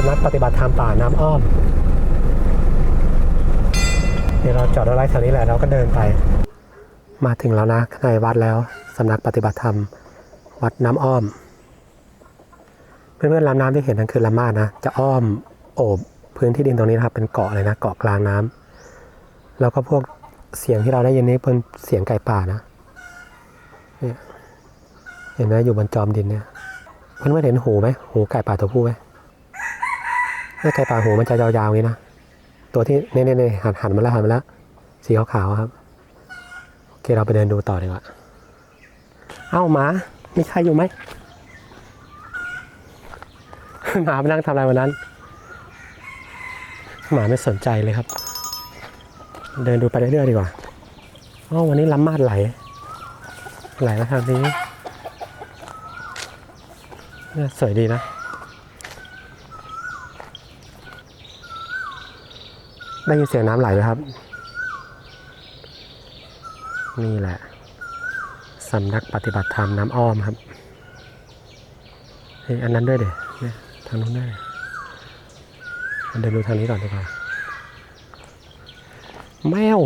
สำนักปฏิบัติธรรมป่าน้ำอ้อม เดี๋ยวเราจอดรถไว้แถวนี้แหละเราก็เดินไป มาถึงแล้วนะในวัดแล้วสำนักปฏิบัติธรรม วัดน้ำอ้อม เพื่อนๆลำน้ำที่เห็นนั่นคือลำมาดนะ จะอ้อมโอบพื้นที่ดินตรงนี้นะครับเป็นเกาะเลยนะเกาะกลางน้ำแล้วก็พวกเสียงที่เราได้ยินนี้เป็นเสียงไก่ป่านะเนี่ยเห็นไหมอยู่บนจอมดินเนี่ยเพื่อนๆเห็นหูไหมหูไก่ป่าตัวผู้ไหม ไก่ป่าหูมันจะยาวๆอย่างนี้นะ ตัวที่เน่ๆๆหันหันมาแล้วหันมาแล้ว สีขาวๆครับ โอเคเราไปเดินดูต่อดีกว่า เอ้าหมา มีใครอยู่ไหมหมาไปนั่งทำอะไรวันนั้น หมาไม่สนใจเลยครับ เดินดูไปเรื่อยๆดีกว่าอ๋อวันนี้ล้ำมาดไหล ไหลมาทางนี้ สวยดีนะ ได้ยินเสียงน้ำไหลไหมครับ นี่แหละสำนักปฏิบัติธรรมน้ำอ้อมครับเฮ้ยอันนั้นด้วยเดี๋ยเนี่ยทางนู้นด้วยเดินดูทางนี้ก่อนดีกว่าแมว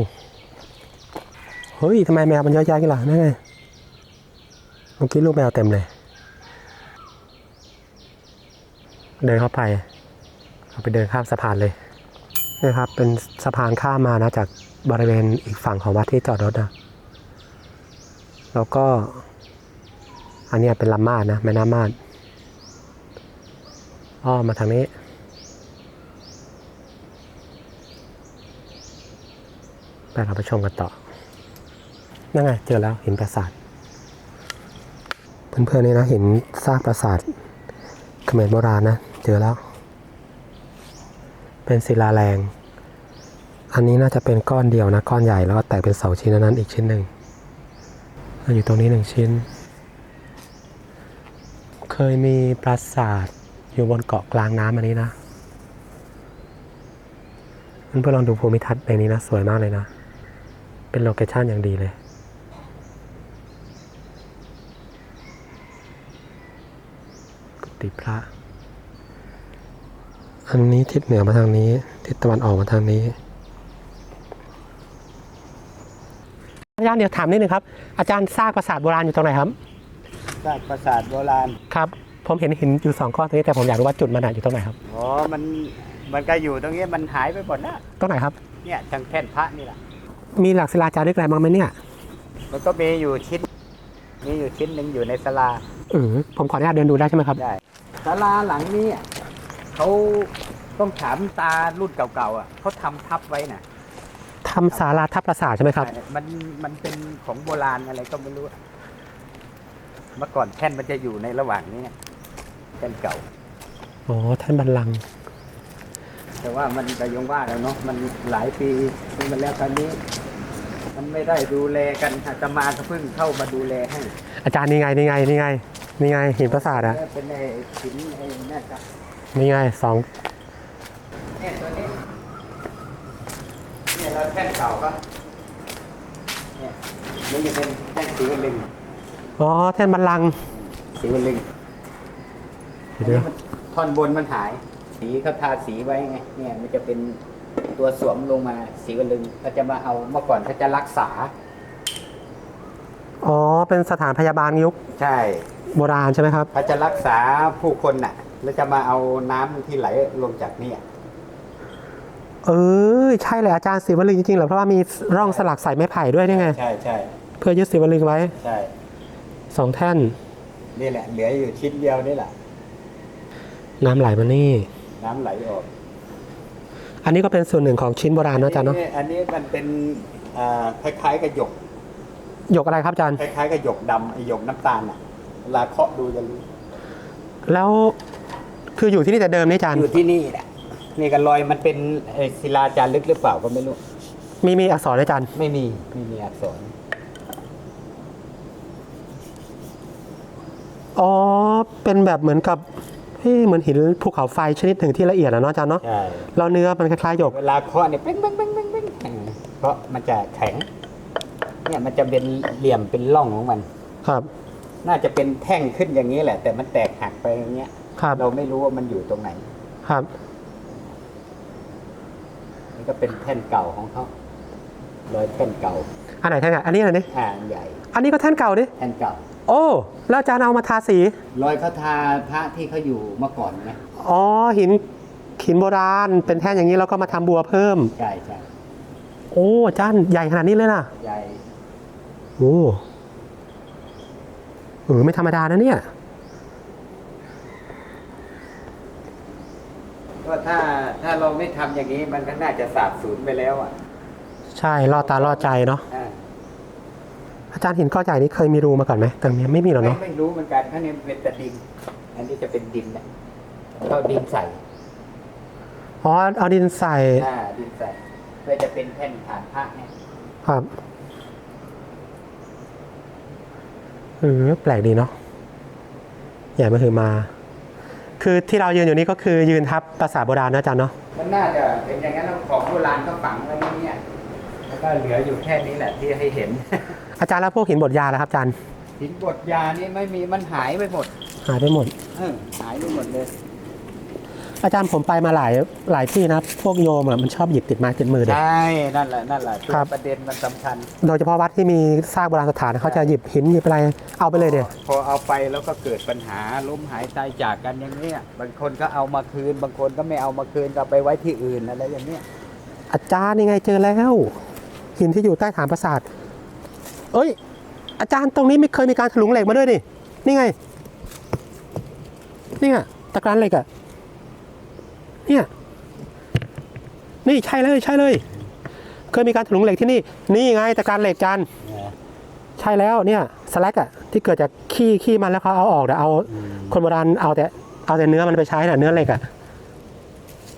เฮ้ยทำไมแมวมันเยอะแยะกันล่ะนั่นไงเมื่อกี้ลูกแมวเต็มเลย เดินเข้าไป เอาไปเดินข้ามสะพานเลย นี่ครับ เป็นสะพานข้ามมานะจากบริเวณอีกฝั่งของวัดที่จอดรถนะ แล้วก็ อันนี้เป็นลำมาดนะแม่น้ำมาดอ้อมมาทางนี้ไปเราไปชมกันต่อ นั่นไงเจอแล้วหินปราสาท เพื่อนๆนี่นะเห็นซากปราสาทเขมรโบราณนะ เจอแล้ว เป็นศิลาแรง อันนี้น่าจะเป็นก้อนเดียวนะ ก้อนใหญ่แล้วก็แตกเป็นเสาชิ้นนั้นอีกชิ้นหนึ่งอยู่ตรงนี้หนึ่งชิ้น เคยมีปราสาทอยู่บนเกาะกลางน้ำอันนี้นะเพื่อลองดูภูมิทัศน์ในนี้นะ สวยมากเลยนะ เป็นโลเคชั่นอย่างดีเลยกุฏิพระ อันนี้ทิศเหนือมาทางนี้ ทิศตะวันออกมาทางนี้อาจารย์เดี๋ยวถามนิดนึงครับ อาจารย์ซากปราสาทโบราณอยู่ตรงไหนครับซากปราสาทโบราณ ครับ ผมเห็นหินอยู่สองก้อนตรงนี้แต่ผมอยากรู้ว่าจุดมันอะอยู่ตรงไหนครับ อ๋อ มันมันก็อยู่ตรงนี้มันหายไปหมดแล้วตรงไหนครับ เนี่ยทางแท่นพระนี่แหละ มีหลักศิลาจารึกอะไรบ้างไหมเนี่ย มันก็มีอยู่ชิ้น มีอยู่ชิ้นหนึ่งอยู่ในศาลาอืมผมขออนุญาตเดินดูได้ใช่ไหมครับ ได้ศาลาหลังนี้อะ เขาต้องถามตารุ่นเก่าๆอะเขาทำทับไว้น่ะทำศาลาทับปราสาทใช่ไหมครับใช่มันมันเป็นของโบราณอะไรก็ไม่รู้อะเมื่อก่อนแท่นมันจะอยู่ในระหว่างนี้ไงแท่นเก่า อ๋อท่านบัลลังก์แต่ว่ามันก็ยังว่าแล้วเนาะมันหลายปีที่มันแล้วตอนนี้ มันไม่ได้ดูแลกันอาตมาก็เพิ่งเข้ามาดูแลให้อาจารย์นี่ไงนี่ไงนี่ไงนี่ไงหินปราสาทอะเป็นไอ้หินไอ้นั่นครับ นี่ไงสองเนี่ยตัวนี้เนี่ยเราแท่นเก่าก็เนี่ยนี่จะเป็นแท่นสีวลึงอ๋อท่านบัลลังก์สีวลึงเดี๋ยวมันท่อนบนมันหาย สีเขาทาสีไว้ไงเนี่ยมันจะเป็นตัวสวมลงมาสีวลึงเขาจะมาเอาเมื่อก่อนเขาจะรักษา อ๋อเป็นสถานพยาบาลยุคใช่ โบราณใช่ไหมครับเขาจะรักษาผู้คนน่ะ แล้วจะมาเอาน้ำที่ไหลลงจากเนี่ยเออใช่เลยอาจารย์ศิวลึงจริงๆเหรอเพราะว่ามีร่องสลักใส่ไม้ไผ่ด้วยนี่ไงใช่ใช่เพื่อยึดศิวลึงไว้ใช่สองแท่นนี่แหละ เหลืออยู่ชิ้นเดียวนี่แหละ น้ำไหลมานี่ น้ำไหลออก อันนี้ก็เป็นส่วนหนึ่งของชิ้นโบราณนะอาจารย์เนาะอันนี้มันเป็นอ่าคล้ายๆกับหยก หยกอะไรครับอาจารย์ คล้ายๆกับหยกดำไอหยกน้ำตาลอะเวลาเคาะดูจะรู้แล้ว คืออยู่ที่นี่แต่เดิมนี่อาจารย์ อยู่ที่นี่แหละนี่กันรอยมันเป็นไอ้ศิลาจารึกหรือเปล่าก็ไม่รู้ มีมีอักษรอาจารย์ ไม่มีไม่มีอักษร อ๋อ เป็นแบบเหมือนกับเฮ้ยเหมือนหินภูเขาไฟชนิดหนึ่งที่ละเอียดอะเนาะอาจารย์เนาะใช่แล้วเนื้อมันคล้ายๆหยก เวลาเคาะเนี่ยเป้งเป้งเป้งเป้งเป้งเพราะมันจะแข็ง เนี่ยมันจะเป็นเหลี่ยมเป็นร่องของมัน ครับ น่าจะเป็นแท่งขึ้นอย่างนี้แหละ แต่มันแตกหักไปอย่างเงี้ย ครับเราไม่รู้ว่ามันอยู่ตรงไหน ครับนี่ก็เป็นแท่นเก่าของเขารอยแท่นเก่า อันไหนแท่นเก่าอันนี้อะไรนี่แทนใหญ่ อันนี้ก็แท่นเก่าดิ แท่นเก่า โอ้ แล้วอาจารย์เอามาทาสี รอยเขาทาพระที่เขาอยู่เมื่อก่อนไหมอ๋อ หินหินโบราณ เป็นแท่นอย่างนี้แล้วก็มาทำบัวเพิ่ม ใช่ใช่โอ้อาจารย์ใหญ่ขนาดนี้เลยนะใหญ่ โอ้เออไม่ธรรมดานะเนี่ย ก็ถ้าถ้าเราไม่ทำอย่างนี้ มันก็น่าจะสาบสูญไปแล้วอะ ใช่ล่อตาล่อใจเนาะอ่าอาจารย์หินก้อนใหญ่นี้เคยมีรูมาก่อนไหมแต่นี้ไม่มีหรอกไม่เนาะไม่รู้เหมือนกันข้างในมันเป็นแต่ดิน อันนี้จะเป็นดินนะก็ดินใส่อ๋อเอาดินใส่อ่าดินใส่เพื่อจะเป็นแท่นฐานพระเนี่ยครับเออแปลกดีเนาะใหญ่มาถือมา คือที่เรายืนอยู่นี้ก็คือยืนทับปราสาทโบราณนะอาจารย์เนาะมันน่าจะเป็นอย่างนั้นแล้วของโบราณก็ฝังไว้ในเนี่ยแล้วก็เหลืออยู่แค่นี้แหละที่ให้เห็น อาจารย์แล้วพวกหินบดยาแล้วครับอาจารย์หินบดยานี่ไม่มีมันหายไปหมด หายไปหมด เออหายไปหมดเลย อาจารย์ผมไปมาหลายหลายที่นะ พวกโยมอะมันชอบหยิบติดไม้ติดมือเด็ก ใช่ นั่นแหละ นั่นแหละตัวครับ ประเด็นมันสำคัญ โดยเฉพาะวัดที่มีซากโบราณสถานเขาจะหยิบหินหยิบอะไรเอาไปเลยเดียพอเอาไปแล้วก็เกิดปัญหาล้มหายตายจากกันอย่างเนี้ยบางคนก็เอามาคืน บางคนก็ไม่เอามาคืนก็ไปไว้ที่อื่นอะไรอย่างเนี้ยอาจารย์นี่ไงเจอแล้ว หินที่อยู่ใต้ฐานปราสาท เอ้ย อาจารย์ตรงนี้ไม่เคยมีการถลุงเหล็กมาด้วยนี่นี่ไง นี่ไงตะกร้านเหล็กอะ เนี่ย นี่ใช่เลยใช่เลย เคยมีการถลุงเหล็กที่นี่ นี่ไงตะกร้านเหล็กจานใช่แล้วเนี่ยสแลกอะที่เกิดจากขี้ขี้มันแล้วเขาเอาออกแต่เอา คนโบราณเอาแต่เอาแต่เนื้อมันไปใช้น่ะเนื้อเหล็กอะ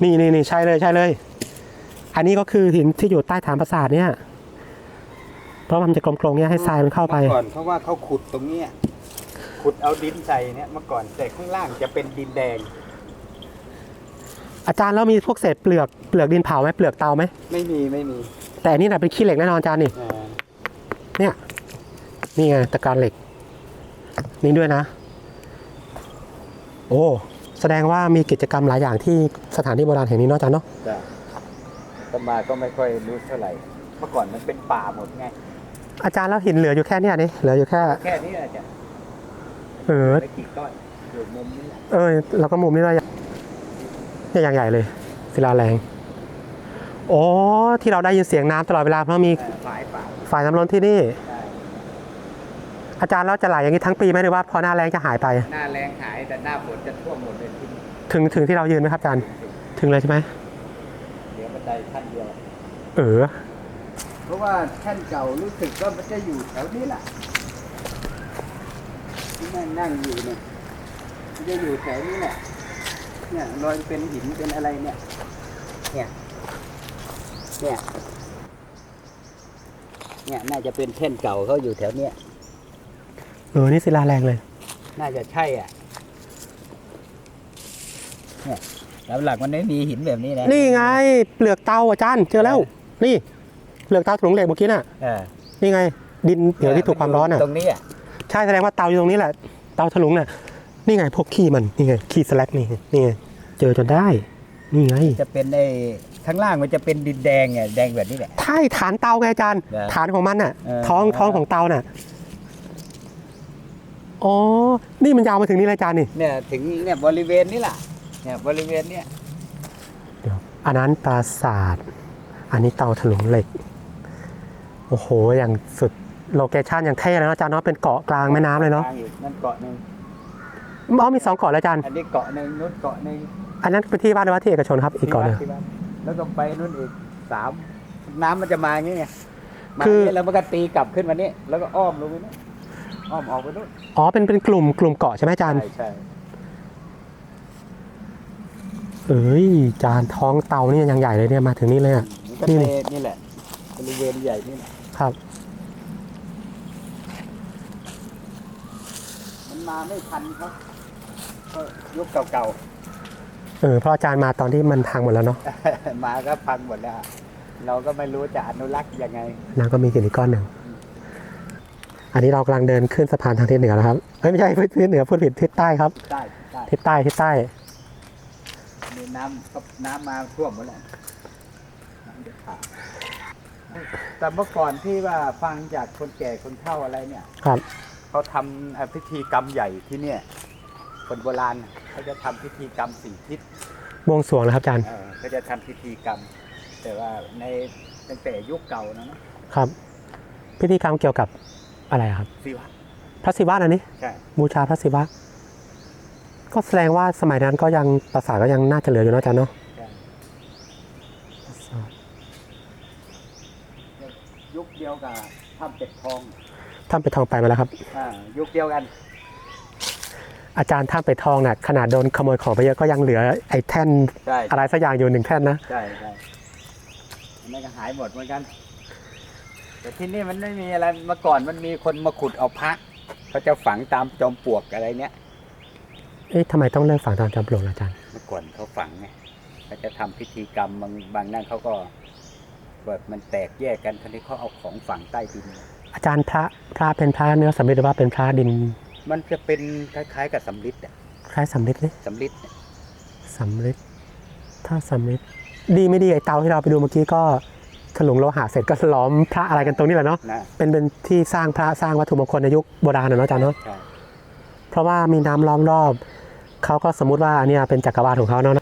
นี่นี่นี่ใช่เลยใช่เลย อันนี้ก็คือหินที่อยู่ใต้ฐานปราสาทเนี่ย เพราะมันจะกลมๆเนี่ยให้ทรายมันเข้าไปเมื่อก่อนเพราะว่าเขาขุดตรงเนี้ยขุดเอาดินใส่เนี่ยเมื่อก่อนแต่ข้างล่างจะเป็นดินแดง อาจารย์แล้วมีพวกเศษเปลือกเปลือกดินเผาไหมเปลือกเตาไหมไม่มีไม่มีแต่อันนี่น่ะเป็นขี้เหล็กแน่นอนอาจารย์นี่อ่าเนี่ยนี่ไงตะการเหล็ก นี่ด้วยนะ โอ้แสดงว่ามีกิจกรรมหลายอย่างที่สถานที่โบราณแห่งนี้เนาะอาจารย์เนาะจ้ะต่อมาก็ไม่ค่อยรู้เท่าไหร่ เมื่อก่อนมันเป็นป่าหมดไง อาจารย์แล้วหินเหลืออยู่แค่เนี้ยนี่เหลืออยู่แค่แค่นี้แหละจ้ะเออไม่กี่ก้อนอยู่มุมนี้แหละ เออเราก็มุมนี้ด้วย เนี่ยอย่างใหญ่เลยศิลาแรงโอ้ที่เราได้ยินเสียงน้ำตลอดเวลาเพราะมีเออฝายป่าฝ่ายน้ำล้นที่นี่ใช่อาจารย์แล้วจะไหลอย่างนี้ทั้งปีไหมหรือว่าพอหน้าแรงจะหายไป หน้าแรงหายแต่หน้าฝนจะท่วมหมดเลยที่นี่ถึงถึงที่เรายืนไหมครับอาจารย์ ถึงเลยใช่ไหมเดี๋ยวบันไดขั้นเดียว เออ เพราะว่าแท่นเก่ารู้สึกว่ามันจะอยู่แถวนี้แหละที่นั่งนั่งอยู่เนี่ยมันจะอยู่แถวนี้แหละ เนี่ยรอยเป็นหินเป็นอะไรเนี่ย เนี่ย เนี่ย เนี่ยน่าจะเป็นแท่นเก่าเขาอยู่แถวเนี้ยเออนี่ศิลาแรงเลย น่าจะใช่อะ เนี่ยแล้วหลักมันไม่มีหินแบบนี้นะนี่ไง เปลือกเตาอาจารย์เจอแล้ว นี่เปลือกเตาถุงเหล็กเมื่อกี้น่ะเออนี่ไง ดินเหนียวที่ถูกความร้อนอะ ตรงนี้อะใช่แสดงว่าเตาอยู่ตรงนี้แหละ เตาถลุงน่ะ นี่ไงพวกขี้มัน นี่ไง ขี้สแลกนี่ นี่ไง เจอจนได้ นี่ไง จะเป็นไอ้ข้างล่างมันจะเป็นดินแดงไงแดงแบบนี้แหละ ใช่ฐานเตาไงอาจารย์ เหรอฐานของมันน่ะ เออ ท้องท้องของเตาน่ะ อ๋อ นี่มันยาวมาถึงนี่เลยอาจารย์นี่ เนี่ยถึงเนี่ยบริเวณนี้แหละเนี่ยบริเวณเนี้ยเดี๋ยวอันนั้นปราสาท อันนี้เตาถลุงเหล็ก โอ้โห อย่างสุด โลเคชั่นอย่างเท่เลยเนอะอาจารย์เนาะ เป็นเกาะกลางแม่น้ำเลยเนาะกงอยู่นั่นเกาะหนึ่งอ๋อมีสองเกาะแล้วอาจารย์ อันนี้เกาะหนึ่งนู้นเกาะหนึ่ง อันนั้นเป็นที่บ้านหรือว่าที่เอกชนครับ อีกเกาะหนึ่งที่วัดแล้วก็ไปนู้นอีกสามน้ำมันจะมาอย่างงี้ไงมาคือย่างงี้แล้วมันก็ตีกลับขึ้นมานี่แล้วก็อ้อมลงไปนู้นอ้อมออกไปนู้นอ๋อเป็นเป็นกลุ่มกลุ่มเกาะใช่ไหมอาจารย์ ใช่ใช่เอ้ยจานท้องเตานี่ยังใหญ่เลยเนี่ยมาถึงนี่เลยอะนี่ก็นี่ เทนี่นี่แหละบริเวณใหญ่นี่แหละครับ มันมาไม่ทันครับก็ยุคเก่า เออเพราะอาจารย์มาตอนที่มันพังหมดแล้วเนาะๆมาก็พังหมดแล้ว เราก็ไม่รู้จะอนุรักษ์ยังไงน้ำก็มีหินอีกก้อนหนึ่งอันนี้เรากำลังเดินขึ้นสะพานทางทิศเหนือแล้วครับเอ้ยไม่ใช่ทิศเหนือพูดผิดทิศใต้ครับใต้ใต้ทิศใต้ทิศใต้มีน้ำก็น้ำมาท่วมหมดแล้วน้ำจะขาดแต่เมื่อก่อนที่ว่าฟังจากคนแก่คนเฒ่าอะไรเนี่ย ครับเขาทำเอ่อพิธีกรรมใหญ่ที่เนี่ย คนโบราณน่ะ เขาจะทำพิธีกรรมสี่ทิศบวงสรวงนะครับอาจารย์ เออก็จะทำพิธีกรรม แต่ว่าในตั้งแต่ยุคเก่านะนะครับ พิธีกรรมเกี่ยวกับอะไรครับ สิวะพระศิวะอันนี้ ใช่บูชาพระศิวะ ก็แสดงว่าสมัยนั้นก็ยังปราสาทก็ยังน่าจะเหลืออยู่เนอะอาจารย์เนาะใช่ยุคเดียวกับถ้ำเป็ดทองท่านไปทองไปมาแล้วครับอ่ายุคเดียวกัน อาจารย์ท่านไปทองน่ะขนาดโดนขโมยของไปเยอะก็ยังเหลือไอ้แท่นใช่อะไรสักอย่างอยู่หนึ่งแท่นนะใช่ใช่อันนั่นก็หายหมดเหมือนกัน แต่ที่นี่มันไม่มีอะไรเมื่อก่อนมันมีคนมาขุดเอาพระเขาจะฝังตามจอมปลวกอะไรเนี้ยเอ๊ะทำไมต้องเลิกฝังตามจอมปลวกล่ะอาจารย์เมื่อก่อนเขาฝังไงเขาจะทำพิธีกรรมบางบางนั่นเขาก็แบบมันแตกแยกกันทีนี้เขาเอาของฝังใต้ดิน อาจารย์พระพระเป็นพระเนื้อสำริดหรือว่าเป็นพระดิน มันจะเป็นคล้ายๆกับสำลิดอะคล้ายสำริดเลยสำลิดเนี่ยสำริดถ้าสำริดดีไม่ดีไอ้เตาที่เราไปดูเมื่อกี้ก็ถลุงโลหะเสร็จก็ล้อมพระอะไรกันตรงนี้แหละเนาะนะเป็นเป็นที่สร้างพระสร้างวัตถุมงคลในยุคโบราณนะเนาะอาจารย์เนาะใช่เพราะว่ามีน้ำล้อมรอบเขาก็สมมุติว่าอันเนี้ยเป็นจักรวาลของเขาเนาะ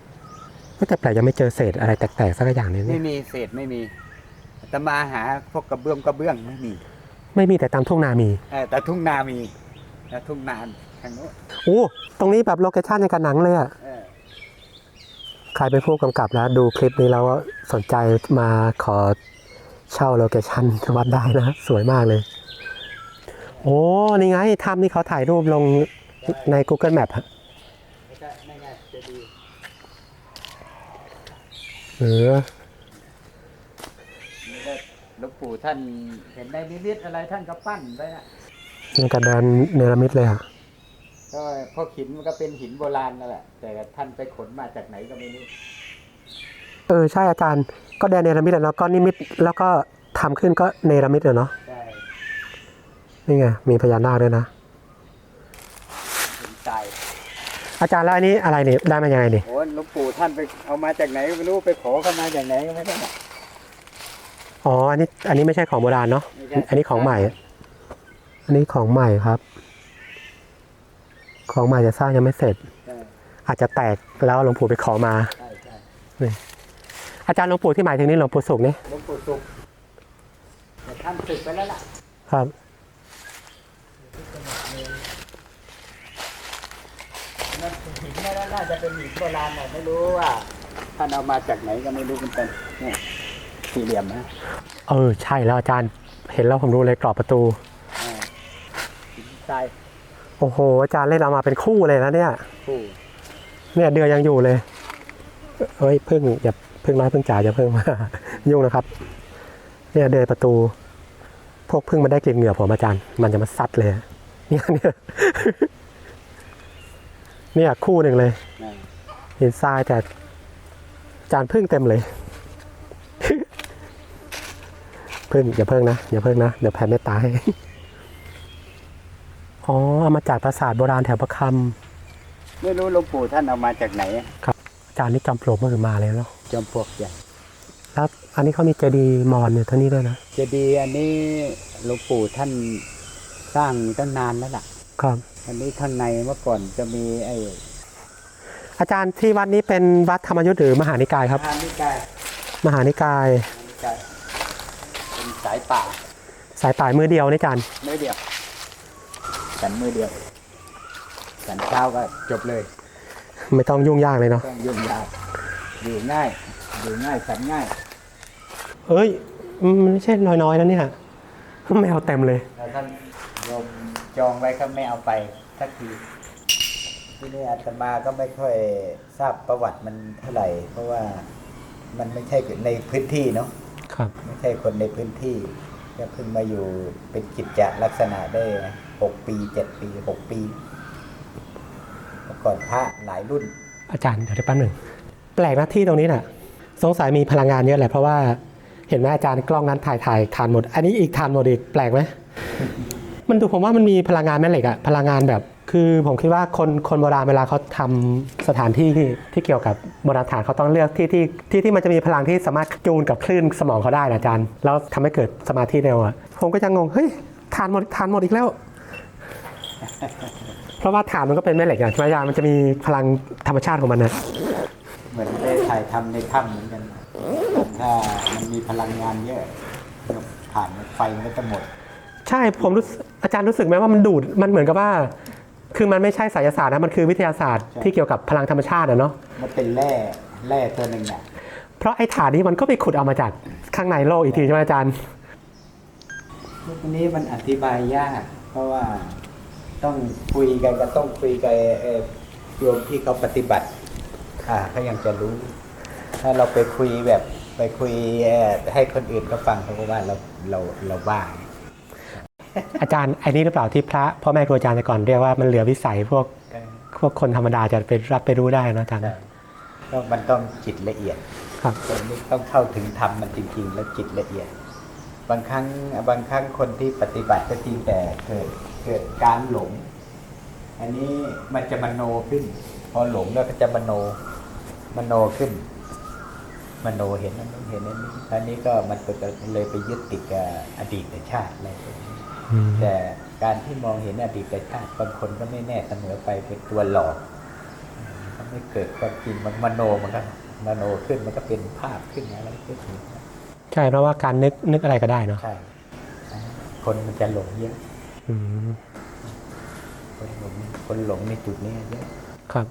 แต่แปลกยังไม่เจอเศษอะไรแตกๆสักอย่างหนึงไม่เนี่ยมีเศษไม่มีแต่มาหาพวกกระเบื้องกระเบื้องไม่มีไม่มีแต่ตามทุ่งนามี เออแต่ทุ่งนามี แต่ทุ่งนาทางโน้นโอ้ตรงนี้แบบโลเคชั่นอย่างกับหนังเลยอะเออใครเป็นผู้กำกับแล้วดูคลิปนี้แล้วสนใจมาขอเช่าโลเคชั่นวัดได้นะ สวยมากเลย โอ้นี่ไงถ้ำนี่เขาถ่ายรูปลงใน Google Map อะไม่ใช่ไม่ไงจะดีเออนี่ก็หลวงปู่ท่านเห็นในนิมิตอะไรท่านก็ปั้นไปนะ นี่กระดานเนรมิตเลยอะก็พวกหินมันก็เป็นหินโบราณนั่นแหละ แต่ท่านไปขนมาจากไหนก็ไม่รู้เออใช่อาจารย์ ก็แดนเนรมิตอะเนาะก็นิมิตแล้วก็ทำขึ้นก็เนรมิตอะเนาะใช่นี่ไงมีพญานาคด้วยนะหินทรายอาจารย์แล้วอันนี้อะไรเนี่ยได้มายังไงเนี่ยโอ้หลวงปู่ท่านไปเอามาจากไหนก็ไม่รู้ไปขอเข้ามาจากไหนก็ไม่รู้นะอ๋ออันนี้อันนี้ไม่ใช่ของโบราณเนาะไม่ใช่อันนี้ของใหม่ อันนี้ของใหม่ครับ ของใหม่จะสร้างยังไม่เสร็จใช่อาจจะแตกแล้วหลวงปู่ไปขอมาใช่ใช่อาจารย์หลวงปู่ที่หมายถึงนี่หลวงปู่สุขนี่หลวงปู่สุขแต่ท่านศึกไปแล้วล่ะ ครับนั่นหินนั่นน่าจะเป็นหินโบราณหน่อยไม่รู้ว่าท่านเอามาจากไหนก็ไม่รู้เหมือนกันเนี่ยสี่เหลี่ยมนะ เออ ใช่แล้วอาจารย์ เห็นแล้วผมรู้เลยกรอบประตูอ่า หินทรายโอ้โหอาจารย์เล่นเอามาเป็นคู่เลยนะเนี่ย คู่เนี่ยเดือยังอยู่เลยเฮ้ยพึ่งอย่าพึ่งน้อยพึ่งจ๋าอย่าพึ่งมา ยุ่งนะครับ เนี่ยเดินประตู พวกพึ่งมันได้กลิ่นเหงื่อผมอาจารย์ มันจะมาซัดเลยเนี่ยเนี่ยเนี่ยคู่หนึ่งเลยอ่าหินทรายแต่จานพึ่งเต็มเลยพึ่งอย่าเพิ่งนะอย่าเพิ่งนะเดี๋ยวแผ่เมตตาให้ อ๋อเอามาจากปราสาทโบราณแถวประคไม่รู้หลวงปู่ท่านเอามาจากไหนำอาจารย์นี่จอมปลวกเมื่อมาเลยเนาะจอมปลวกใหญ่แล้วอันนี้เขามีเจดีย์มอญอยู่เท่านี้ด้วยนะเจดีย์อันนี้หลวงปู่ท่านสร้างตั้งนานแล้วล่ะ ครับ อันนี้ข้างในเมื่อก่อนจะมีไอ้อาจารย์ที่วัดนี้เป็นวัดธรรมยุทธ์หรือมหานิกายครับ ทานนิกายมหานิกายนิกายเป็นสายป่าสายป่ายมือเดียวนี่อาจารย์มือเดียว สันมือเดียว สันเช้าก็จบเลยไม่ต้องยุ่งยากเลยเนาะต้องยุ่งยากอยู่ง่ายอยู่ง่ายสันง่ายเอ้ยมันไม่ใช่น้อยๆนะเนี่ยไม่เอาเต็มเลยแล้วท่านโยมจองไว้ก็ไม่เอาไปสักทีที่นี่อาตมาก็ไม่ค่อยทราบประวัติมันเท่าไหร่ เพราะว่ามันไม่ใช่ในพื้นที่เนาะครับ ไม่ใช่คนในพื้นที่ ก็เพิ่งมาอยู่เป็นกิจจลักษณะได้หกปีเจ็ดปีหกปีก่อนพระหลายรุ่น อาจารย์เดี๋ยวแป๊บหนึ่งแปลกนะที่ตรงนี้น่ะ สงสัยมีพลังงานเยอะแหละเพราะว่าเห็นไหมอาจารย์กล้องนั้นถ่ายถ่ายทานหมด อันนี้อีกทานหมดอีกแปลกไหมมันดูผมว่ามันมีพลังงานแม่เหล็กอะพลังงานแบบ คือผมคิดว่าคนคนโบราณเวลาเขาทำสถานที่ที่ที่เกี่ยวกับโบราณสถานเขาต้องเลือกที่ที่ที่ที่มันจะมีพลังที่สามารถจูนกับคลื่นสมองเขาได้นะอาจารย์แล้วทำให้เกิดสมาธิเร็วอะผมก็จะงงเฮ้ยทานหมดทานหมดอีกแล้ว เพราะว่าฐานมันก็เป็นแม่เหล็กอย่างใช่ไหมอาจารย์มันจะมีพลังธรรมชาติของมันนะเหมือนได้ถ่ายทำในถ้ำเหมือนกันถ้ามันมีพลังงานเยอะผ่านไฟมันก็จะหมด ใช่ผมรู้สึกอาจารย์รู้สึกไหมว่ามันดูดมันเหมือนกับว่า คือมันไม่ใช่ไสยศาสตร์นะมันคือวิทยาศาสตร์ใช่ที่เกี่ยวกับพลังธรรมชาติอะเนาะมันเป็นแร่แร่ตัวหนึ่งน่ะเพราะไอ้ฐานนี้มันก็ไปขุดเอามาจากข้างในโลกอีกทีใช่ไหมอาจารย์พวกนี้มันอธิบายยาก เพราะว่าต้องคุยกันก็ต้องคุยกับเอ่อโยมที่เขาปฏิบัติ อ่าเขายังจะรู้ ถ้าเราไปคุยแบบไปคุยเอ่อให้คนอื่นเขาฟังเขาก็ว่าเราเราเราบ้า อาจารย์ไอ้นี่หรือเปล่าที่พระพ่อแม่ครูอาจารย์แต่ก่อนเรียกว่ามันเหลือวิสัยพวกพวกคนธรรมดาจะไปรับไปรู้ได้นะอาจารย์ใช่ก็มันต้องจิตละเอียดครับคนนี้ต้องเข้าถึงธรรมมันจริง ๆ แล้วจิตละเอียด บางครั้งบางครั้งคนที่ปฏิบัติก็จริงแต่เกิดเกิดการหลง อันนี้มันจะมโนขึ้น พอหลงแล้วก็จะมโนมโนขึ้นมโนเห็นนั้นเห็นนั้นนี้อันนี้ก็มันก็เลยไปยึดติดกับอดีตชาติอะไรพวกนี้อืม แต่การที่มองเห็นอดีตชาติบางคนก็ไม่แน่เสมอไปเป็นตัวหลอกมันไม่เกิดความจริงมันมโนมันก็มโนขึ้นมันก็เป็นภาพขึ้นอะไรขึ้นใช่เพราะว่าการนึกนึกอะไรก็ได้เนาะใช่คนมันจะหลงเยอะอืมคนหลงคนหลงในจุดนี้เยอะครับ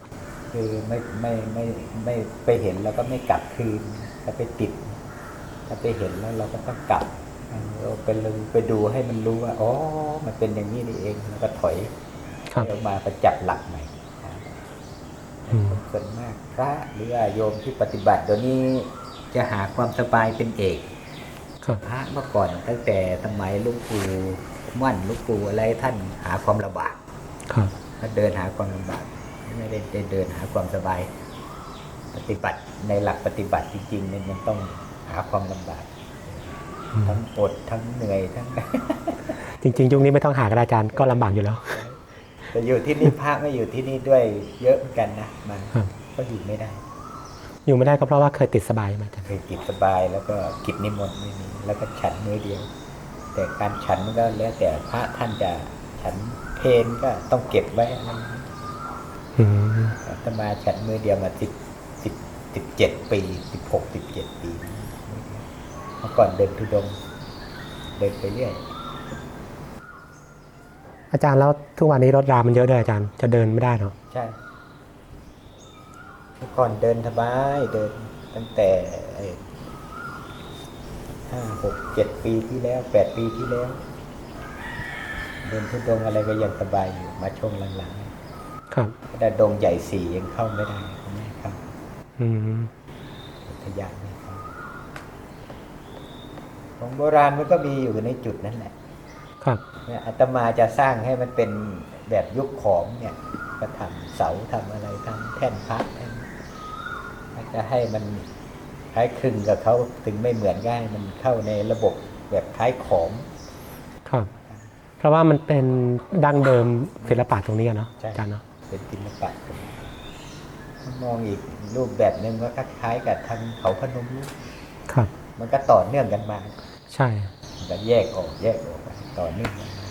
คือไม่ไม่ไม่ไม่ไปเห็นแล้วก็ไม่กลับคืนถ้าไปติดถ้าไปเห็นแล้วเราก็ต้องกลับ เราไปดูไปดูให้มันรู้ว่าอ๋อมันเป็นอย่างนี้นี่เองแล้วก็ถอยครับเรามาประจับหลักใหม่อืมส่วนมากพระหรือว่าโยมที่ปฏิบัติเดี๋ยวนี้จะหาความสบายเป็นเอกครับพระเมื่อก่อนตั้งแต่สมัยหลุงปู่มั่นหลุงปู่อะไรท่านหาความลำบากครับถ้าเดินหาความลำบากไม่ได้ได้เดินหาความสบาย ปฏิบัติในหลักปฏิบัติจริงๆเนี่ยมันต้องหาความลำบากอืม ทั้งอดทั้งเหนื่อยทั้งจริงๆยุคนี้ไม่ต้องหากระดาษอาจารย์ก็ลำบากอยู่แล้ว แต่อยู่ที่นี่พระไม่อยู่ที่นี่ด้วยเยอะเหมือนกันนะมาครับก็อยู่ไม่ได้ อยู่ไม่ได้ก็เพราะว่าเคยติดสบายมาอาจารย์เคยกิจสบายแล้วก็กิจนิมนต์ไม่มีแล้วก็ฉันมือเดียว แต่การฉันมันก็แล้วแต่พระท่านจะฉันเพนก็ต้องเก็บไว้อะไรอย่างนี้อืมอาตมาฉันมือเดียวมาสิบสิบสิบเจ็ดปีสิบหกสิบเจ็ดปี เมื่อก่อนเดินทุดงค์เดินไปเรื่อยอาจารย์แล้วทุกวันนี้รถรามันเยอะด้วยอาจารย์จะเดินไม่ได้เนาะใช่เมื่อก่อนเดินสบายเดินตั้งแต่ไอ้ห้าหกเจ็ดปีที่แล้วแปดปีที่แล้ว เดินทุดงค์อะไรก็ยังสบายอยู่มาช่วงหลังครับๆแต่ดงใหญ่สี่ยังเข้าไม่ได้เขาไม่ให้เข้าอืมอุทยานไม่ให้เข้า ของโบราณมันก็มีอยู่ในจุดนั้นแหละ ครับเนี่ยอาตมาจะสร้างให้มันเป็นแบบยุคขอมเนี่ยก็ทำเสาทำอะไรทำแท่นพักจะให้มันคล้ายคลึงกับเขาถึงไม่เหมือนกันให้มันเข้าในระบบแบบคล้ายขอมครับ เพราะว่ามันเป็นดั้งเดิมศิลปะตรงนี้อะเนาะใช่อาจารย์เนาะเป็นศิลปะมองอีกรูปแบบหนึ่งก็คล้ายๆกับทางเขาพนมรุ้งครับ มันก็ต่อเนื่องกันมา ใช่มันก็แยกออกแยกออกไปต่อเนื่องกันมา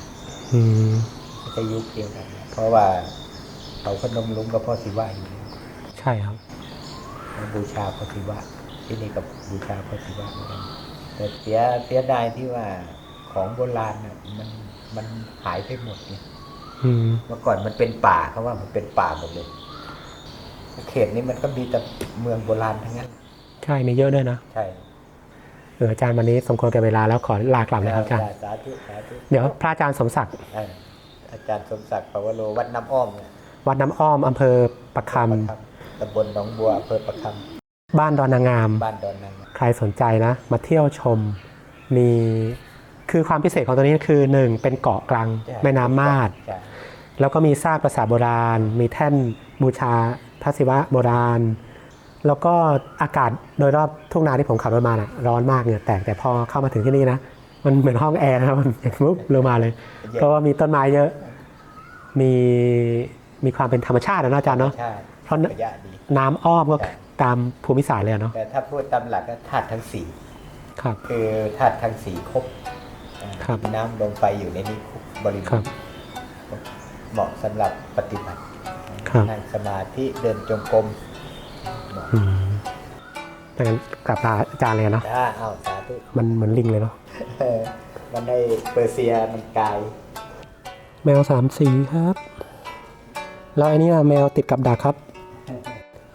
อืมไม่ใช่ยุคเดียวกันนะเพราะว่าเขาพนมรุ้งกับพ่อศิวะอยู่แล้วใช่ครับ บูชาพระศิวะที่นี่กับบูชาพระศิวะเหมือนกันแต่เสียเสียดายที่ว่าของโบราณน่ะมันมันหายไปหมดเนี่ยอืมเมื่อก่อนมันเป็นป่าเขาว่ามันเป็นป่าหมดเลย เขตนี้มันก็มีแต่เมืองโบราณทั้งนั้น ใช่มีเยอะด้วยนะ ใช่เอออาจารย์วันนี้สมควรแก่เวลาแล้วขอลากลับนะครับอาจารย์สาธุสาธุเดี๋ยวพระอาจารย์สมศักดิ์เอออาจารย์สมศักดิ์ปวโรวัดน้ำอ้อมเนี่ยวัดน้ำอ้อมอำเภอประคประคำตำบลหนองบัวอำเภอประคำบ้านดอนนางงามำบ้านดอนนางใครสนใจนะ มาเที่ยวชมมีคือความพิเศษของตัวนี้คือหนึ่งเป็นเกาะกลางแม่น้ำมาดใช่แล้วก็มีซากปราสาทโบราณ มีแท่นบูชาพระศิวะโบราณ แล้วก็อากาศโดยรอบทุ่งนาที่ผมขับรถมาน่ะร้อนมากเนี่ยแต่แต่พอเข้ามาถึงที่นี่นะ มันเหมือนห้องแอร์นะครับมันอย่างมุบลงมาเลย เพราะว่ามีต้นไม้เยอะ มีมีความเป็นธรรมชาตินะอาจารย์เนาะใช่เพราะระยะดีน้ำอ้อมก็ใช่ตามภูมิศาสตร์เลยอะเนาะแต่ถ้าพูดตามหลักก็ธาตุทั้งสี่ครับ คือธาตุทั้งสี่ครบอ่าครับน้ำลมไฟอยู่ในนี้ครบบริครับูบรณ์เหมาะสำหรับปฏิบัติครับนั่งสมาธิเดินจงกรม เหมาะอืมดังนั้นกลับลาอาจารย์เลยอะเนาะถ้าเอาสาธุมันเหมือนลิงเลยเนาะเออมันในเปอร์เซียมันกาย แมวสามสีครับ แล้วไอ้นี่ล่ะแมวติดกับดักครับ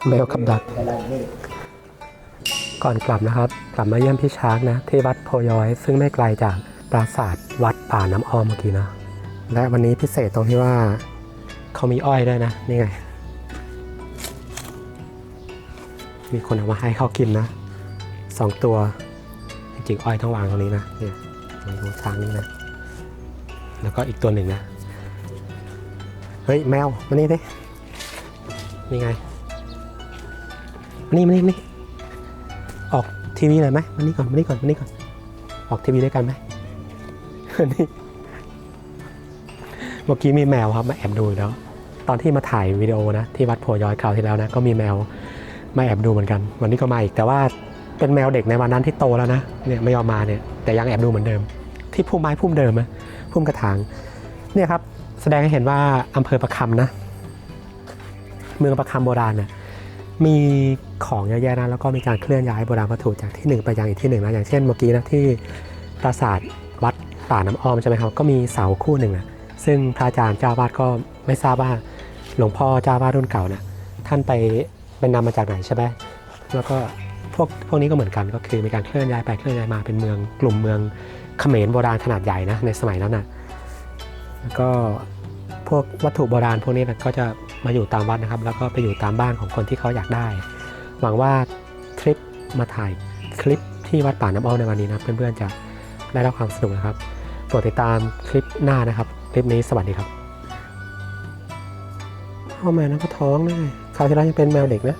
แมวกับดัก กำลังนี่ก่อนกลับนะครับ กลับมาเยี่ยมพี่ช้างนะ ที่วัดโพย้อย ซึ่งไม่ไกลจากปราสาทวัดป่าน้ำอ้อมเมื่อกี้นะ และวันนี้พิเศษตรงที่ว่าเขามีอ้อยด้วยนะ นี่ไง มีคนเอามาให้เขากินนะสองตัว จริงๆอ้อยต้องวางตรงนี้นะเนี่ยลองดูช้างนี่นะ แล้วก็อีกตัวหนึ่งนะ เฮ้ยแมวมานี่ดินี่ไงมานี่มานี่มานี่ออกทีวีเลยไหมมานี่ก่อนมานี่ก่อนมานี่ก่อน ออกทีวีด้วยกันไหมนี่เมื่อกี้มีแมวครับมาแอบดูแล้ว ตอนที่มาถ่ายวิดีโอนะ ที่วัดโพย้อยคราวที่แล้วนะ ก็มีแมว มาแอบดูเหมือนกัน วันนี้ก็มาอีกแต่ว่าเป็นแมวเด็กในวันนั้นที่โตแล้วนะเนี่ยไม่ยอมมาเนี่ยแต่ยังแอบดูเหมือนเดิม ที่พุ่มไม้พุ่มเดิมนะพุ่มกระถางเนี่ยครับแสดงให้เห็นว่าอำเภอประคำนะ เมืองประคำโบราณเนี่ยมีของเยอะแยะนะแล้วก็มีการเคลื่อนย้ายโบราณวัตถุจากที่หนึ่งไปยังอีกที่หนึ่งนะอย่างเช่นเมื่อกี้นะที่ปราสาทวัดป่าน้ำอ้อมใช่ไหมครับก็มีเสาคู่หนึ่งนะซึ่งพระอาจารย์เจ้าวาดก็ไม่ทราบว่าหลวงพ่อเจ้าวาดรุ่นเก่านะท่านไป เป็นนำมาจากไหนใช่ไหมแล้วก็พวกพวกนี้ก็เหมือนกันก็คือมีการเคลื่อนย้ายไปเคลื่อนย้ายมาเป็นเมืองกลุ่มเมืองเขมรโบราณขนาดใหญ่นะในสมัยนั้นนะแล้วก็พวกวัตถุโบราณพวกนี้นะก็จะมาอยู่ตามวัดนะครับ แล้วก็ไปอยู่ตามบ้านของคนที่เขาอยากได้ หวังว่าทริปมาถ่ายคลิปที่วัดป่าน้ำอ้อในวันนี้นะเพื่อนๆจะได้รับความสนุกนะครับโปรดติดตามคลิปหน้านะครับ คลิปนี้สวัสดีครับพ่อแมวนั้นก็ท้องแน่ คราวที่แล้วยังเป็นแมวเด็กนะ